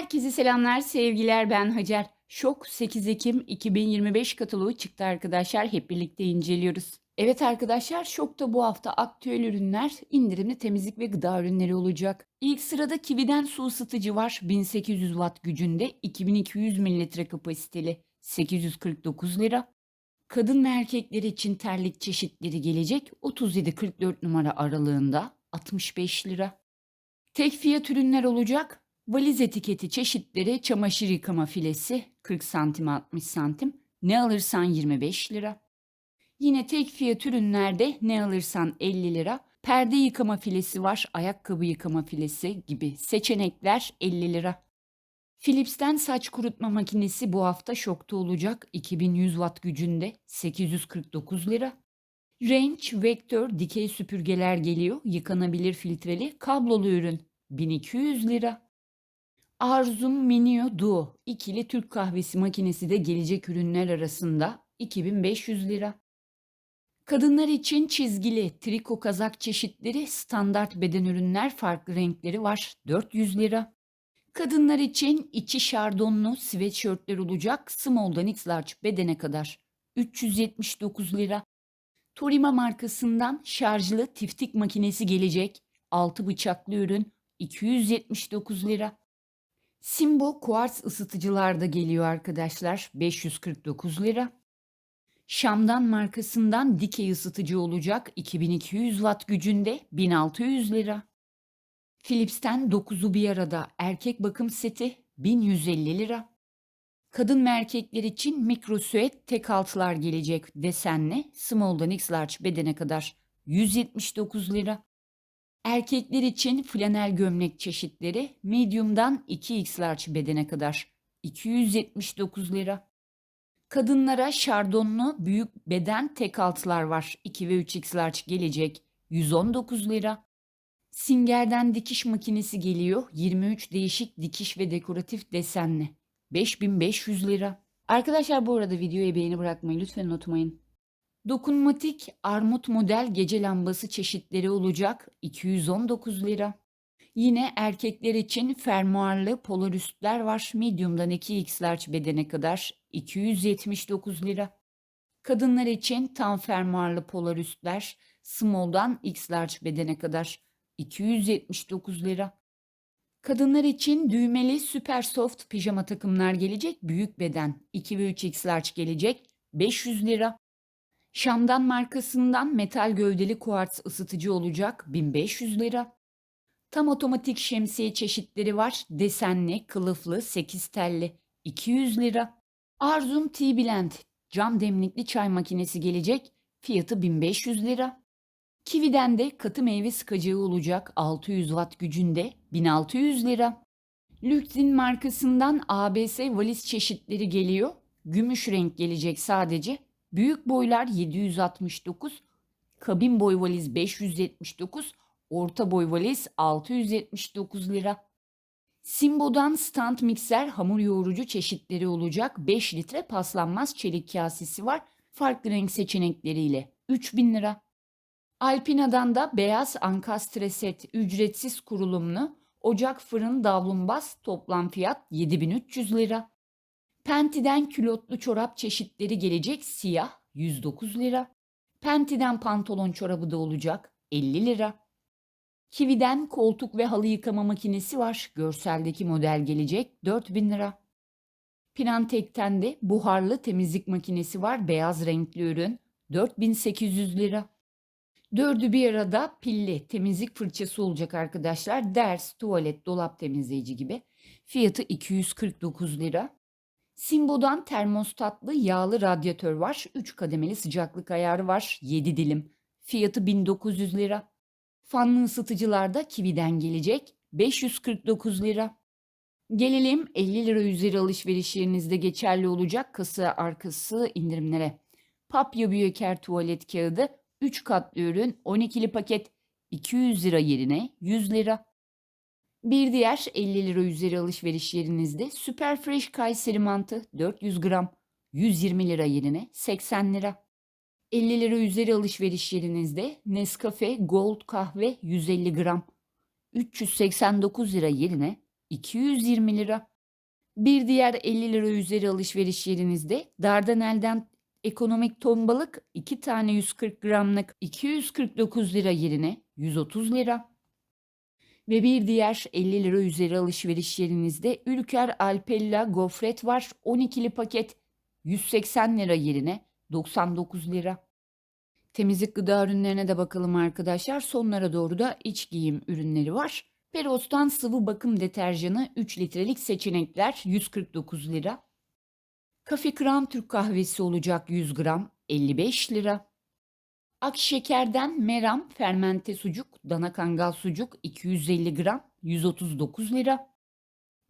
Herkese selamlar, sevgiler. Ben Hacer. Şok 8 Ekim 2025 kataloğu çıktı arkadaşlar. Hep birlikte inceliyoruz. Evet arkadaşlar, Şok'ta bu hafta aktüel ürünler, indirimli temizlik ve gıda ürünleri olacak. İlk sırada Kiwi'den su ısıtıcı var. 1800 watt gücünde 2200 mililitre kapasiteli 849 lira. Kadın ve erkekler için terlik çeşitleri gelecek 37-44 numara aralığında 65 lira. Tek fiyat ürünler olacak. Valiz etiketi çeşitleri çamaşır yıkama filesi 40 santim 60 santim. Ne alırsan 25 lira. Yine tek fiyat ürünlerde ne alırsan 50 lira. Perde yıkama filesi var, ayakkabı yıkama filesi gibi seçenekler 50 lira. Philips'ten saç kurutma makinesi bu hafta şokta olacak 2100 watt gücünde 849 lira. Range Vector dikey süpürgeler geliyor. Yıkanabilir filtreli kablolu ürün 1200 lira. Arzum Minio Duo ikili Türk kahvesi makinesi de gelecek ürünler arasında 2500 lira. Kadınlar için çizgili triko kazak çeşitleri standart beden ürünler farklı renkleri var 400 lira. Kadınlar için içi şardonlu sweatshirtler olacak small'dan x large bedene kadar 379 lira. Torima markasından şarjlı tiftik makinesi gelecek. 6 bıçaklı ürün 279 lira. Simbo kuartz ısıtıcılar da geliyor arkadaşlar. 549 lira. Şam'dan markasından dikey ısıtıcı olacak. 2200 watt gücünde 1600 lira. Philips'ten 9'u bir arada erkek bakım seti 1150 lira. Kadın ve erkekler için mikro süet tek altlar gelecek desenli small'dan x large bedene kadar 179 lira. Erkekler için flanel gömlek çeşitleri medium'dan 2x large bedene kadar 279 lira. Kadınlara şardonlu büyük beden tek altlar var 2 ve 3x large gelecek 119 lira. Singer'den dikiş makinesi geliyor 23 değişik dikiş ve dekoratif desenli 5500 lira. Arkadaşlar bu arada videoya beğeni bırakmayı lütfen unutmayın. Dokunmatik armut model gece lambası çeşitleri olacak 219 lira. Yine erkekler için fermuarlı polar üstler var. Medium'dan 2x large bedene kadar 279 lira. Kadınlar için tam fermuarlı polar üstler small'dan x large bedene kadar 279 lira. Kadınlar için düğmeli super soft pijama takımlar gelecek. Büyük beden 2 ve 3x large gelecek 500 lira. Şam'dan markasından metal gövdeli kuartz ısıtıcı olacak 1500 lira. Tam otomatik şemsiye çeşitleri var. Desenli, kılıflı, 8 telli 200 lira. Arzum T-Blend cam demlikli çay makinesi gelecek. Fiyatı 1500 lira. Kiwi'den de katı meyve sıkacağı olacak 600 watt gücünde 1600 lira. Lüxin markasından ABS valiz çeşitleri geliyor. Gümüş renk gelecek sadece. Büyük boylar 769, kabin boy valiz 579, orta boy valiz 679 lira. Simbo'dan stand mikser hamur yoğurucu çeşitleri olacak 5 litre paslanmaz çelik kasesi var farklı renk seçenekleriyle 3000 lira. Alpina'dan da beyaz ankastre set ücretsiz kurulumlu ocak fırın davlumbaz toplam fiyat 7300 lira. Penti'den külotlu çorap çeşitleri gelecek siyah 109 lira. Penti'den pantolon çorabı da olacak 50 lira. Kiwi'den koltuk ve halı yıkama makinesi var. Görseldeki model gelecek 4000 lira. Pinantek'ten de buharlı temizlik makinesi var. Beyaz renkli ürün 4800 lira. Dördü bir arada pilli temizlik fırçası olacak arkadaşlar. Ders, tuvalet, dolap temizleyici gibi. Fiyatı 249 lira. Simbo'dan termostatlı yağlı radyatör var. 3 kademeli sıcaklık ayarı var. 7 dilim. Fiyatı 1900 lira. Fanlı ısıtıcılarda Kiwi'den gelecek. 549 lira. Gelelim 50 lira üzeri alışverişlerinizde geçerli olacak kasa arkası indirimlere. Papya Büyüker tuvalet kağıdı 3 katlı ürün 12'li paket 200 lira yerine 100 lira. Bir diğer 50 lira üzeri alışveriş yerinizde Super Fresh Kayseri mantı 400 gram 120 lira yerine 80 lira. 50 lira üzeri alışveriş yerinizde Nescafe Gold kahve 150 gram 389 lira yerine 220 lira. Bir diğer 50 lira üzeri alışveriş yerinizde Dardanel'den ekonomik ton balık 2 tane 140 gramlık 249 lira yerine 130 lira. Ve bir diğer 50 lira üzeri alışveriş yerinizde Ülker Alpella gofret var 12'li paket 180 lira yerine 99 lira. Temizlik gıda ürünlerine de bakalım arkadaşlar. Sonlara doğru da iç giyim ürünleri var. Peros'tan sıvı bakım deterjanı 3 litrelik seçenekler 149 lira. Kafe Kram Türk kahvesi olacak 100 gram 55 lira. Akşeker'den Meram fermente sucuk, dana kangal sucuk 250 gram 139 lira.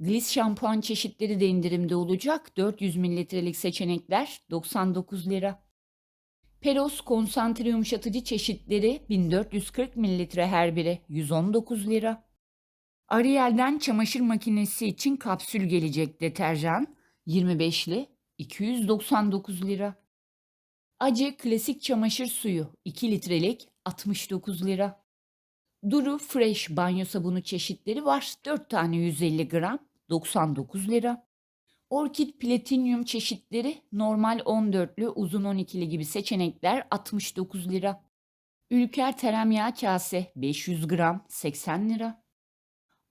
Gliss şampuan çeşitleri de indirimde olacak. 400 mililitrelik seçenekler 99 lira. Peros konsantre yumuşatıcı çeşitleri 1440 mililitre her biri 119 lira. Ariel'den çamaşır makinesi için kapsül gelecek deterjan 25'li 299 lira. Acı klasik çamaşır suyu 2 litrelik 69 lira. Duru Fresh banyo sabunu çeşitleri var. 4 tane 150 gram 99 lira. Orkid Platinum çeşitleri normal 14'lü uzun 12'li gibi seçenekler 69 lira. Ülker tereyağı kase 500 gram 80 lira.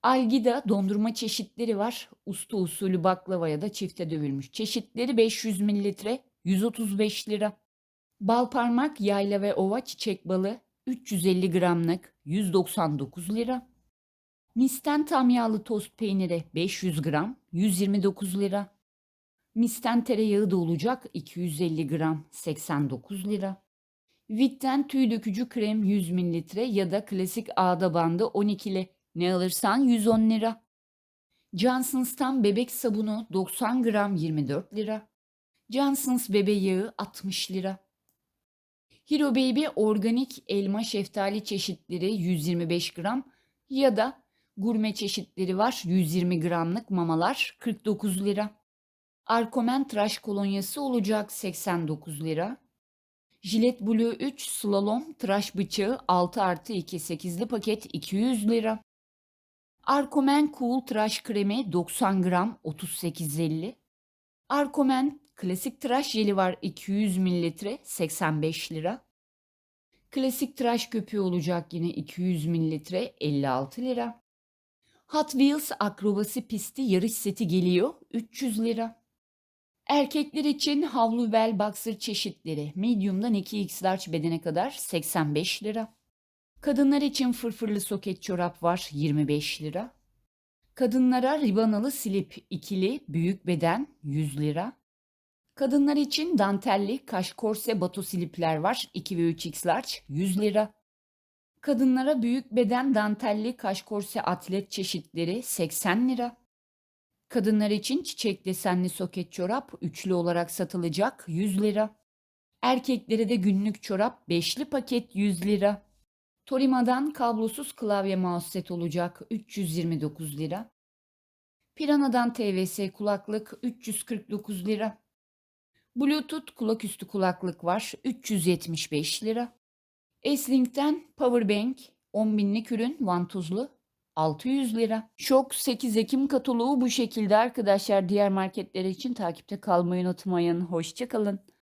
Algida dondurma çeşitleri var. Usta usulü baklava ya da çifte dövülmüş çeşitleri 500 mililitre 135 lira. Bal parmak yayla ve ova çiçek balı 350 gramlık 199 lira. Misten tam yağlı tost peyniri 500 gram 129 lira. Misten tereyağı da olacak 250 gram 89 lira. Vitten tüy dökücü krem 100 mililitre ya da klasik ağda bandı 12'li ne alırsan 110 lira. Johnson's'tan bebek sabunu 90 gram 24 lira. Johnson's bebe yağı 60 lira. Hero Baby organik elma şeftali çeşitleri 125 gram ya da gurme çeşitleri var 120 gramlık mamalar 49 lira. Arkomen tıraş kolonyası olacak 89 lira. Jilet Blue 3 slalom tıraş bıçağı 6 artı 2 8'li paket 200 lira. Arkomen Cool tıraş kremi 90 gram 38.50. Arkomen klasik tıraş jeli var 200 mililitre 85 lira. Klasik tıraş köpüğü olacak yine 200 mililitre 56 lira. Hot Wheels akrobasi pisti yarış seti geliyor 300 lira. Erkekler için havlu bel boxer çeşitleri medium'dan 2x large bedene kadar 85 lira. Kadınlar için fırfırlı soket çorap var 25 lira. Kadınlara ribanalı slip ikili büyük beden 100 lira. Kadınlar için dantelli kaş korse bato slipler var 2 ve 3x large 100 lira. Kadınlara büyük beden dantelli kaş korse atlet çeşitleri 80 lira. Kadınlar için çiçek desenli soket çorap üçlü olarak satılacak 100 lira. Erkeklere de günlük çorap beşli paket 100 lira. Torima'dan kablosuz klavye mouse set olacak 329 lira. Pirana'dan TVS kulaklık 349 lira. Bluetooth kulaküstü kulaklık var 375 lira. Eslink'ten Powerbank 10 binlik ürün vantuzlu 600 lira. Şok 8 Ekim kataloğu bu şekilde arkadaşlar. Diğer marketler için takipte kalmayı unutmayın. Hoşçakalın.